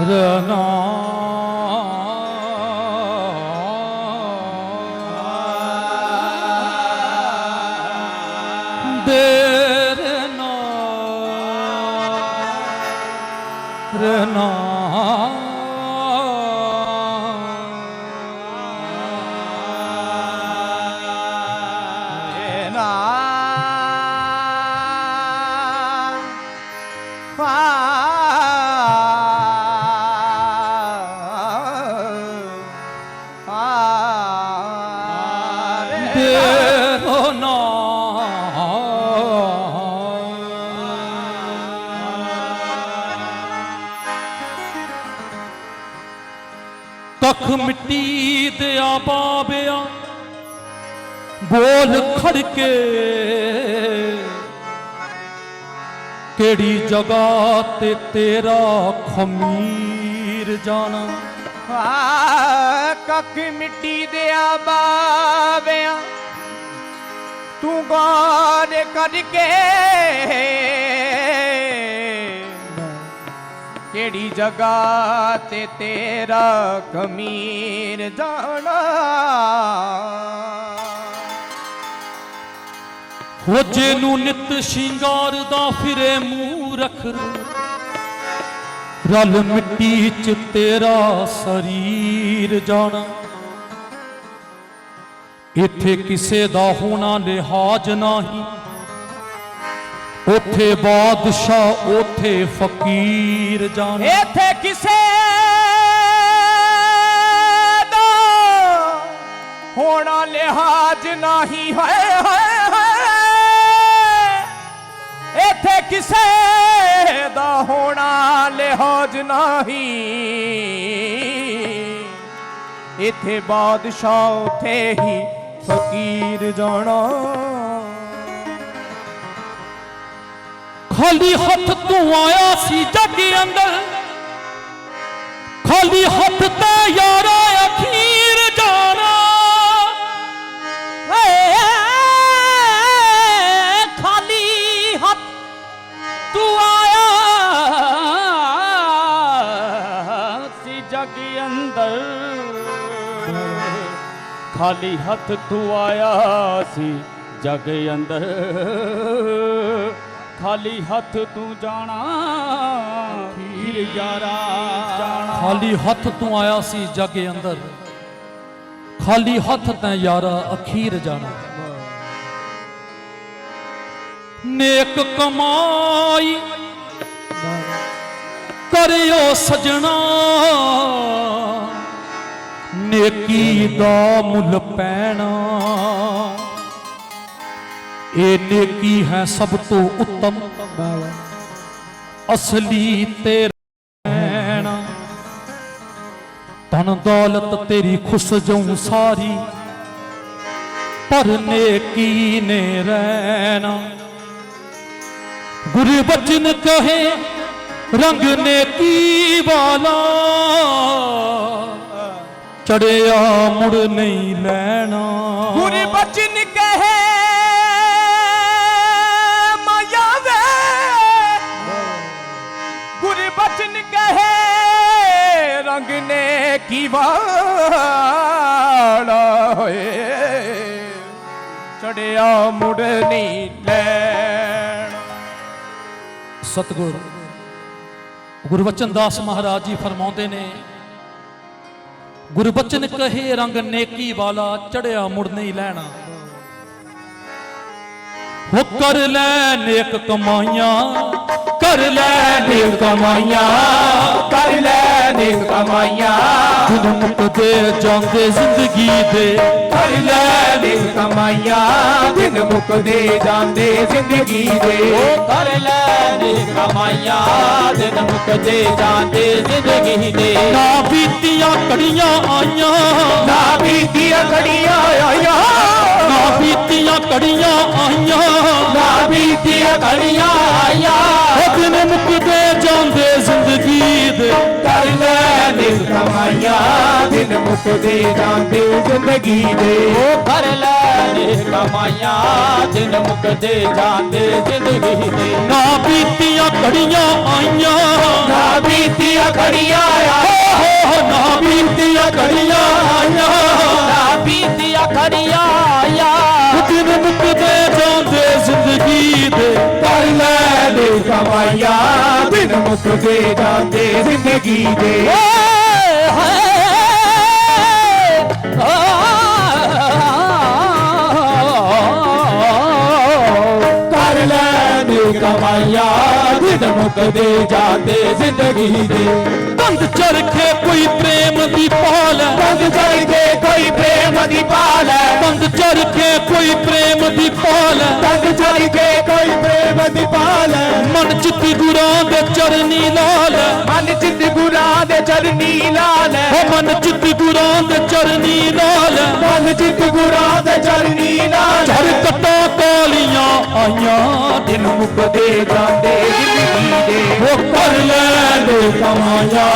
ਰੇ ਨਾ ਮਿੱਟੀ ਬਾਬਿਆ, ਬੋਲ ਖੜਕੇ। ਕਿਹੜੀ ਜਗ੍ਹਾ ਤੇ ਤੇਰਾ ਖਮੀਰ ਜਾਣਾ? ਕੱਖ ਮਿੱਟੀ ਦੇ ਆ ਬਾਵਿਆਂ ਤੂੰ ਗੌਰ ਕਰਕੇ ਕਿਹੜੀ ਜਗ੍ਹਾ ਤੇ ਤੇਰਾ ਕਮੀਰ ਜਾਣਾ? ਹੋ ਨੂੰ ਨਿਤ ਸ਼ਿੰਗਾਰ ਦਾ ਫਿਰੇ ਮੂੰਹ ਰਖ ਰਲ ਮਿੱਟੀ ਚ ਤੇਰਾ ਸਰੀਰ ਜਾਣਾ। ਇੱਥੇ ਕਿਸੇ ਦਾ ਹੋਣਾ ਲਿਹਾਜ਼ ਨਹੀਂ। ਉਥੇ ਬਾਦਸ਼ਾਹ, ਉਥੇ ਫਕੀਰ ਜਾਣਾ। ਇੱਥੇ ਕਿਸੇ ਦਾ ਹੋਣਾ ਲਿਹਾਜ਼ ਨਹੀਂ। ਹਾਏ ਹਾਏ ਹਾਏ। ਇੱਥੇ ਕਿਸੇ ਦਾ ਹੋਣਾ ਲਿਹਾਜ਼ ਨਹੀਂ। ਇੱਥੇ ਬਾਦਸ਼ਾਹ, ਉਥੇ ਹੀ ਫਕੀਰ ਜਾਣਾ। ਖਾਲੀ ਹੱਥ ਤੂੰ ਆਇਆ ਸੀ ਜੱਗ ਅੰਦਰ। ਖਾਲੀ ਹੱਥ ਤੇ ਯਾਰਾ ਅਖੀਰ ਜਾਣਾ। ਏ, ਖਾਲੀ ਹੱਥ ਤੂੰ ਆਇਆ ਸੀ ਜਗ ਅੰਦਰ। ਖਾਲੀ ਹੱਥ ਤੂੰ ਆਇਆ ਸੀ ਜਗ ਅੰਦਰ। ਖਾਲੀ ਹੱਥ ਤੂੰ ਜਾਣਾ ਖੀਰ ਯਾਰਾ। ਜਾਣਾ। ਖਾਲੀ ਹੱਥ ਤੂੰ ਆਇਆ ਸੀ ਜੱਗ ਅੰਦਰ। ਖਾਲੀ ਹੱਥ ਤੈਂ ਯਾਰਾ ਅਖੀਰ ਜਾਣਾ। ਨੇਕ ਕਮਾਈ ਕਰਿਓ ਸਜਣਾ। ਨੇਕੀ ਦਾ ਮੁੱਲ ਪੈਣਾ। ਇਹ ਨੇਕੀ ਹੈ ਸਭ ਤੋਂ ਉੱਤਮ ਅਸਲੀ ਤੇਰਾ ਰਹਿਣਾ। ਧਨ ਦੌਲਤ ਤੇਰੀ ਖੁਸ ਜਉ ਸਾਰੀ। ਪਰ ਨੇਕੀ ਨੇ ਰਹਿਣਾ। ਗੁਰੂ ਬਚਨ ਕਹੇ, ਰੰਗ ਨੇਕੀ ਵਾਲਾ। ਚੜਿਆ ਮੁੜ ਨਹੀਂ ਲੈਣਾ। ਗੁਰ ਗੁਰ ਕਹੇ, ਰੰਗ ਨੇ ਕੀ ਵਾਲਾ ਹੋਏ? ਚੜਿਆ ਮੁੜ ਨਹੀਂ ਲੈਣ। ਸਤਗੁਰ ਗੁਰਬਚਨ ਦਾਸ ਮਹਾਰਾਜ ਜੀ ਫਰਮਾਉਂਦੇ ਨੇ ਗੁਰਬਚਨ ਕਹੇ, ਰੰਗ ਨੇਕੀ ਵਾਲਾ, ਚੜਿਆ ਮੁੜ ਨਹੀਂ ਲੈਣਾ। ਹੋ ਕਰ ਲੈ ਨੇਕ ਕਮਾਈਆਂ ਕਰ ਲੈ ਨੇਕ ਕਮਾਈਆਂ ਕਰ ਲੈ ਨੇਕ ਕਮਾਈਆਂ। ਜਦ ਮੁਕਦੇ ਜਾਂਦੇ ਜ਼ਿੰਦਗੀ ਦੇ। ਕਰ ਲੈ ਨੇਕ ਕਮਾਈਆਂ ਦਿਨ ਮੁਕਦੇ ਜਾਂਦੇ ਜ਼ਿੰਦਗੀ ਦੇ। ਕਰ ਲੈ ਨੇਕ ਕਮਾਈਆਂ ਦਿਨ ਮੁਕਦੇ ਜਾਂਦੇ ਜ਼ਿੰਦਗੀ ਦੇ। ਨਾ ਬੀਤੀਆਂ ਕੜੀਆਂ ਆਈਆਂ। ਨਾ ਬੀਤੀਆਂ ਘੜੀਆਂ ਆਈਆਂ। ਨਾ ਬੀਤੀਆਂ ਕੜੀਆਂ ਬੀਤੀਆਂ ਘੜੀਆਂ ਉਹ ਦਿਨ ਮੁਕਦੇ ਜਾਂਦੇ ਜ਼ਿੰਦਗੀ ਦੇ। ਕਰ ਲੈ ਨੇਕ ਕਮਾਈਆਂ ਦਿਨ ਮੁਕਦੇ ਜਾਂਦੇ ਜ਼ਿੰਦਗੀ ਦੇ। ਉਹ ਕਰ ਲੈ ਨੇ ਕਮਾਈਆਂ ਦਿਨ ਮੁਕਦੇ ਜਾਂਦੇ ਜ਼ਿੰਦਗੀ ਦੇ। ਨਾ ਬੀਤੀਆਂ ਘੜੀਆਂ ਆਈਆਂ। ਨਾ ਬੀਤੀਆਂ ਘੜੀਆਂ ਆ ਹੋ ਨਾ ਬੀਤੀਆਂ ਘੜੀਆਂ ਆਈਆਂ। ਨਾ ਬੀਤੀਆਂ ਘੜੀਆਂ ਲੈ ਨੇ ਕਮਾਈਆਂ ਦਿਨ ਮੁਕਦੇ ਜਾਂਦੇ ਜ਼ਿੰਦਗੀ ਦੇ ਓਏ ਹਾਏ ਕਰ ਲੈ ਨੇ ਕਮਾਈਆਂ ਦਿਨ ਮੁਕਦੇ ਜਾਂਦੇ ਜ਼ਿੰਦਗੀ ਦੇ ਤੰਦ ਚਰਖੇ ਕੋਈ ਪ੍ਰੇਮ ਦੀ ਪਾਲ ਬੰਦ ਚੜ ਕੇ ਕੋਈ ਪ੍ਰੇਮ ਦੀ ਪਾਲ ਹੈ। ਤੰਦ ਚਰਖੇ ਕੋਈ ਪ੍ਰੇਮ ਦੀ ਪਾਲ ਬੰਦ ਚੜ ਕੇ ਕੋਈ ਪ੍ਰੇਮ ਦੀ ਪਾਲ ਮਨ ਚਿੱਤੀ ਗੁਰਾਂ ਦੇ ਚਰਨੀ ਲਾਲ ਚਰਨੀ ਲਾਲ ਹੋ। ਮਨ ਚਿੱਤੀ ਗੁਰਾਂ ਦੇ ਚਰਨੀ ਲਾਲ ਮਨ ਚਿਤ ਗੁਰਾਂ ਦੇ ਚਰਨੀ ਲਾਲ ਚਰ ਕਟਾ ਕਾਲੀਆਂ ਆਈਆਂ। ਦਿਨ ਮੁਕਦੇ ਜਾਂਦੇ ਜ਼ਿੰਦਗੀ ਦੇ ਉਹ ਕਰ ਲੈ ਦੇ ਕਮਾਇਆ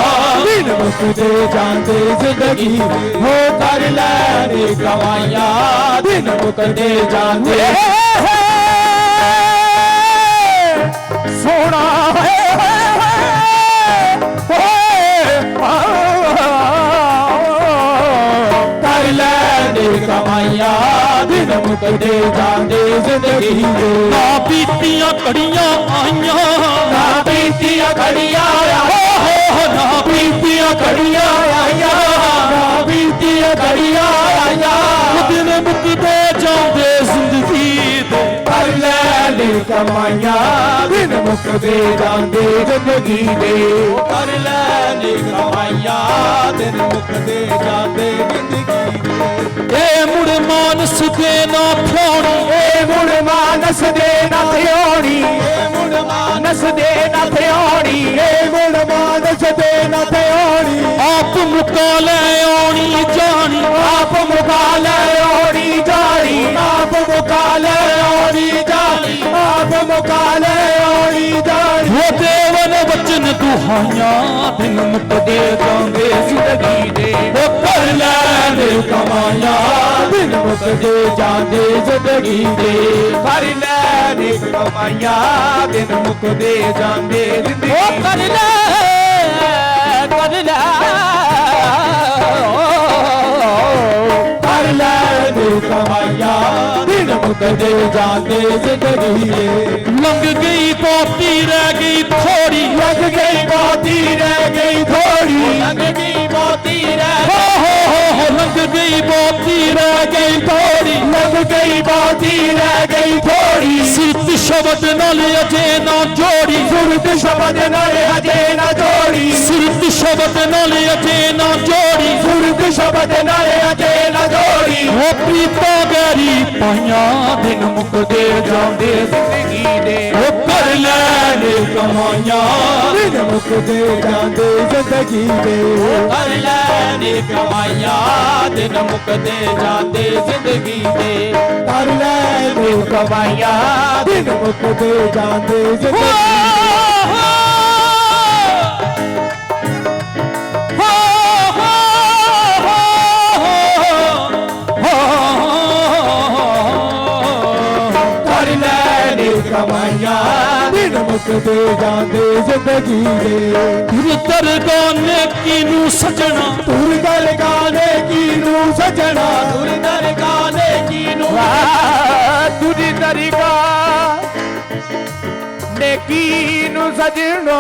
ਦਿਨ ਮੁਕਦੇ ਜਾਂਦੇ ਜ਼ਿੰਦਗੀ। ਹੋ ਕਰ ਲੈ ਦੇ ਕਮਾਇਆ ਦਿਨ ਮੁਕਦੇ ਜਾਂਦੇ। ਬੀਤੀਆਂ ਘੜੀਆਂ ਆਈਆਂ। ਨਾ ਬੀਤੀਆਂ ਘੜੀਆਂ ਆ ਹੋ ਨਾ ਬੀਤੀਆਂ ਘੜੀਆਂ ਆਈਆਂ। ਨਾ ਬੀਤੀਆਂ ਘੜੀਆਂ ਆਈਆਂ। ਦਿਨ ਮੁਕਦੇ ਜਾਂਦੇ ਕਮਾਈਆਂ ਦਿਨ ਮੁਕਦੇ ਜਾਂਦੇ ਜ਼ਿੰਦਗੀ ਦੇ। ਕਰ ਲੈ ਨੇ ਕਮਾਈਆਂ ਦਿਨ ਮੁਕਦੇ ਜਾਂਦੇ ਜ਼ਿੰਦਗੀ ਦੇ। ਇਹ ਮੁੜ ਮਾਨਸ ਦੇ ਨਾ ਥੋਣੀ ਏ ਮੁੜ ਮਾਨਸ ਦੇ ਨਾ ਏ ਮੁੜ ਮਾਨਸ ਦੇ ਨਾ ਥਿਉਣੀ ਏ ਮੁੜ ਮਾਨਸ ਦੇ ਨਾ ਥਿਉਣੀ ਆਪ ਮੁਕਾ ਲੈ ਆਉਣੀ ਜਾਣੀ। ਆਪ ਮੁਕਾ ਲੈ ਜਾਣੀ। ਆਪ ਮੁਕਾ ਲੈ ਆਪ ਮੁਕਾ ਲੈ ਓੜੀ ਜਾਣੀ ਉਹ ਦੇਵਨ ਵਚਨ ਦੁਹਾਈਆਂ ਦਿਨ ਮੁਕਦੇ ਜਾਂਦੇ ਜ਼ਿੰਦਗੀ ਦੇ। ਉਹ ਕਰ ਲੈ ਦੇ ਕਮਾਇਆ ਦਿਨ ਮੁਕਦੇ ਜਾਂਦੇ ਜ਼ਿੰਦਗੀ ਦੇ। ਕਰ ਲੈ ਨੇ ਕਮਾਇਆ ਦਿਨ ਮੁਕਦੇ ਜਾਂਦੇ ਜ਼ਿੰਦਗੀ ਉਹ ਕਰ ਲੈ ਕਰ ਲੈ ਕਰ ਲੈ ਕਮਾਇਆ ਦਿਨ ਮੁਕਦੇ ਜਾਂਦੇ ਜ਼ਿੰਦਗੀ ਦੇ ਲੰਘ ਗਈ ਬਾਤੀ ਰਹਿ ਗਈ ਥੋੜੀ ਲੱਗ ਗਈ ਬਾਤੀ ਰਹਿ ਗਈ ਥੋੜੀ ਲੱਗ ਗਈ ਬਾਤੀ ਰਹਿ ਹੋ ਹੋ ਹੋ ਹੋ। ਲੰਘ ਗਈ ਬਾਤੀ ਰਹਿ ਗਈ ਥੋੜੀ ਲੱਗ ਗਈ ਬਾਤੀ ਰਹਿ ਗਈ ਥੋੜੀ ਸ਼ਬਦ ਨਾਲ ਅਜੇ ਨਾ ਜੋੜੀ। ਸੁਰਤ ਸ਼ਬਦ ਨਾਲ ਹਜੇ ਨਾ ਜੋੜੀ। ਸਿਰਤ ਸ਼ਬਦ ਨਾਲ ਅਜੇ ਨਾ ਜੋੜੀ। ਸੁਰਤ ਸ਼ਬਦ ਨਾਲ ਹਜੇ ਨਾ ਜੋੜੀ। ਉਹ ਪ੍ਰੀਤਾ ਗੈਰੀ ਪਾਈਆਂ ਦਿਨ ਮੁਕਦੇ ਜਾਂਦੇ ਜ਼ਿੰਦਗੀ ਦੇ। ਉਹ ਕਰ ਲੈ ਨੇ ਕਮਾਈਆਂ ਦਿਨ ਮੁਕਦੇ ਜਾਂਦੇ ਜ਼ਿੰਦਗੀ ਦੇ। ਕਰ ਲੈ ਨੇ ਕਮਾਈਆਂ ਦਿਨ ਮੁਕਦੇ ਜਾਂਦੇ ਜ਼ਿੰਦਗੀ ਦੇ। ਕਰ ਲੈ ਨੇ ਕਮਾਈਆਂ ਦਿਨ ਮੁਕਦੇ ਜਾਂਦੇ ਜ਼ਿੰਦਗੀ ਦੇ ਕਰ ਲੈ ਨੇ ਕਮਾਈਆਂ ਦਿਨ ਮੁਕਦੇ ਜਾਂਦੇ ਜ਼ਿੰਦਗੀ ਦੇ। ਗੁਰਦਰ ਗਾਨੇ ਕੀਨੂੰ ਸਜਣਾ? ਤੁਰ ਗਲ ਗਾਣੇ ਕੀ ਨੂੰ ਸਜਣਾ? ਤੁਰ ਗਲ ਗਾਣੇ ਕੀ ਨੂੰ ਤੁਰ ਦਰਿਗਾ ਨੇਕੀ ਨੂੰ ਸਜਣਾ?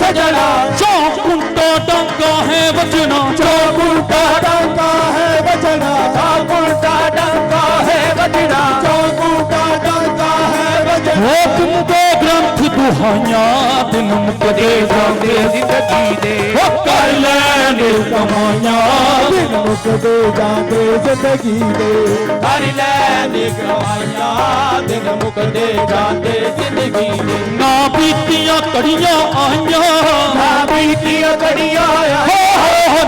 ਸਜਣਾ। ਚੌਕੁੰਟਾ ਡੰਗਾ ਹੈ ਵਜਣਾ। ਚੌਕੁੰਟਾ ਡੰਕਾ ਹੈ ਵਜਣਾ। ਚੌਕੁੰਟਾ ਡੰਕਾ ਹੈ ਵਜਣਾ। ਚੌਕੁੰਟਾ ਡੰਕਾ ਹੈ ਵਜਣਾ। ਹੁਕਮ ਦੇ ਗ੍ਰੰਥ ਦੁਹਾਈਆਂ ਦਿਨ ਮੁਕਦੇ ਜਾਂਦੇ ਜ਼ਿੰਦਗੀ ਦੇ। ਉਹ ਕਰ ਲੈਣੇ ਕਮਾਈਆਂ ਦਿਨ ਮੁਕਦੇ ਜਾਂਦੇ ਜ਼ਿੰਦਗੀ ਦੇ। ਕਰ ਲੈ ਨੇ ਕਮਾਈਆਂ ਦਿਨ ਮੁਕਦੇ ਜਾਂਦੇ ਜ਼ਿੰਦਗੀ ਦੇ। ਨਾ ਬੀਤੀਆਂ ਘੜੀਆਂ ਆਈਆਂ। ਨਾ ਬੀਤੀਆਂ ਘੜੀਆਂ ਆ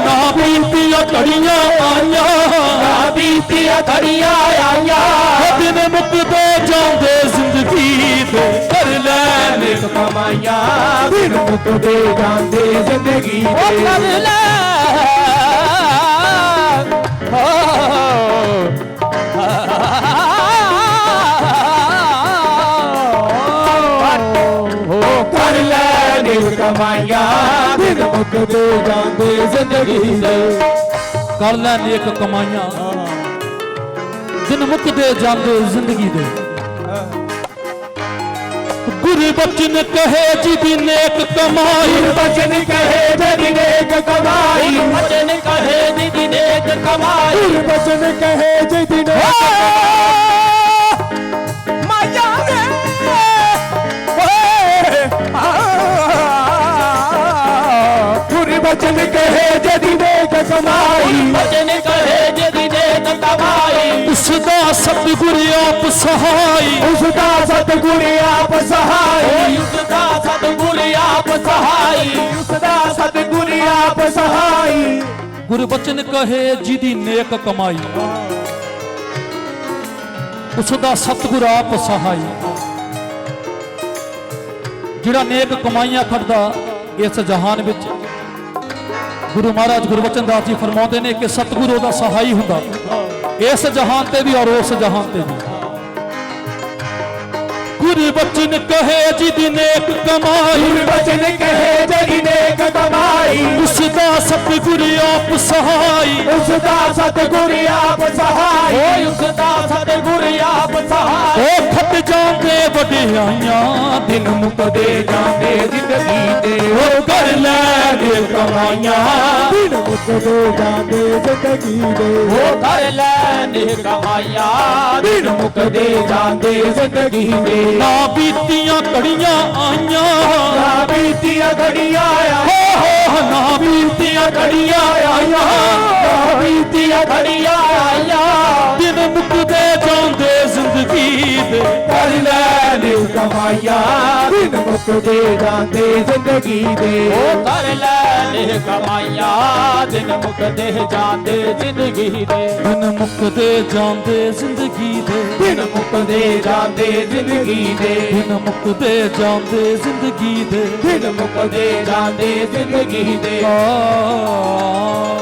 ਨਾ ਬੀਤੀਆਂ ਕੜੀਆਂ ਆਈਆਂ। ਨਾ ਬੀਤੀਆਂ ਘੜੀਆਂ ਆਈਆਂ ਕਮਾਈਆਂ ਦਿਨ ਮੁੱਕਦੇ ਜਾਂਦੇ ਜ਼ਿੰਦਗੀ ਦੇ। ਕਰ ਲੈ। ਹੋ। ਕਰ ਲੈ ਨਿਵ ਕਮਾਈਆਂ ਦਿਨ ਮੁੱਕਦੇ ਜਾਂਦੇ ਜ਼ਿੰਦਗੀ ਦੇ। ਕਰ ਲੈ ਨੇਕ ਕਮਾਈਆਂ। ਦਿਨ ਮੁੱਕਦੇ ਜਾਂਦੇ ਜ਼ਿੰਦਗੀ ਦੇ। ਗੁਰੂ ਬਚਨ ਕਹੇ ਜੀ ਦੀ ਨੇਕ ਕਮਾਈ ਬਚਨ ਕਹੇ ਜਦੀ ਨੇਕ ਕਮਾਈ ਬਚਨ ਕਹੇ ਜੀ ਦੀ ਨੇਕ ਕਮਾਈ ਬਚਨ ਕਹੇ ਜਦੀ ਨੇਕ ਮਾਇਆ ਗੁਰ ਬਚਨ ਕਹੇ ਜਦੀ ਨੇਕ ਦਾ ਸਤਿਗੁਰ ਆਪ ਸਹਾਈ। ਉਸ ਦਾ ਸਤਿਗੁਰ ਆਪ ਸਹਾਈ। ਉਸ ਦਾ ਸਤਿਗੁਰ ਆਪ ਸਹਾਈ। ਉਸ ਦਾ ਸਤਿਗੁਰ ਆਪ ਸਹਾਈ। ਗੁਰਬਚਨ ਕਹੇ ਜਿਹਦੀ ਨੇਕ ਕਮਾਈ। ਉਸ ਦਾ ਸਤਿਗੁਰ ਆਪ ਸਹਾਈ। ਜਿਹੜਾ ਨੇਕ ਕਮਾਈਆਂ ਖੜਦਾ ਇਸ ਜਹਾਨ ਵਿੱਚ ਗੁਰੂ ਮਹਾਰਾਜ ਗੁਰਬਚਨ ਦਾਸ ਜੀ ਫਰਮਾਉਂਦੇ ਨੇ ਕਿ ਸਤਿਗੁਰ ਉਹਦਾ ਸਹਾਈ ਹੁੰਦਾ। ਇਸ ਜਹਾਨ ਤੇ ਵੀ ਔਰ ਉਸ ਜਹਾਨ ਤੇ ਵੀ। ਗੁਰਬਚਨ ਕਹੇ ਜਿਹਦੀ ਨੇਕ ਕਮਾਈ। ਗੁਰ ਕਹੇ ਜਦੀ ਸਤਿਗੁਰ ਆਪ ਸਹਾਈ। ਉਸ ਦਾ ਸਤਿਗੁਰ ਆਪ ਸਹਾਈ। ਓਏ ਉਸ ਦਾ ਸਤਿਗੁਰ ਆਪ ਸਹਾਈ। ਓ ਖੱਟ ਜਾਂਦੇ ਵਡਿਆਈਆਂ ਦਿਨ ਮੁਕਦੇ ਜਾਂਦੇ ਜ਼ਿੰਦਗੀ ਦੇ ਉਹ ਕਰ ਲੈ ਦੇ ਕਮਾਈਆਂ। ਦਿਨ ਮੁਕਦੇ ਜਾਂਦੇ ਜ਼ਿੰਦਗੀ ਦੇ ਉਹ ਕਰ ਲੈ ਨੇ ਕਮਾਈਆਂ। ਦਿਨ ਮੁਕਦੇ ਜਾਂਦੇ ਜ਼ਿੰਦਗੀ ਦੇ ਨਾ ਬੀਤੀਆਂ ਘੜੀਆਂ ਆਈਆਂ। ਨਾ ਬੀਤੀਆਂ ਘੜੀਆਂ ਆ ਹੋ ਹੋ ਨਾ ਬੀਤੀਆਂ ਘੜੀਆਂ ਆਈਆਂ, ਨਾ ਬੀਤੀਆਂ ਘੜੀਆਂ ਆਈਆਂ। ਦਿਨ ਮੁੱਕਦੇ ਜਾਂਦੇ ਜ਼ਿੰਦਗੀ ਦੇ, ਕਰ ਲੈ ਕਮਾਈਆਂ ਦਿਨ ਮੁਕਦੇ ਜਾਂਦੇ ਜ਼ਿੰਦਗੀ ਦੇ। ਉਹ ਕਰ ਲੈ ਨੇ ਕਮਾਈਆਂ ਦਿਨ ਮੁੱਕਦੇ ਜਾਂਦੇ ਜ਼ਿੰਦਗੀ ਦੇ। ਦਿਨ ਮੁੱਕਦੇ ਜਾਂਦੇ ਜ਼ਿੰਦਗੀ ਦੇ। ਦਿਨ ਮੁਕਦੇ ਜਾਂਦੇ ਜ਼ਿੰਦਗੀ ਦੇ। ਦਿਨ ਮੁੱਕਦੇ ਜਾਂਦੇ ਜ਼ਿੰਦਗੀ ਦੇ। ਦਿਨ ਮੁਕਦੇ ਜਾਂਦੇ ਜ਼ਿੰਦਗੀ ਦੇ। ਆ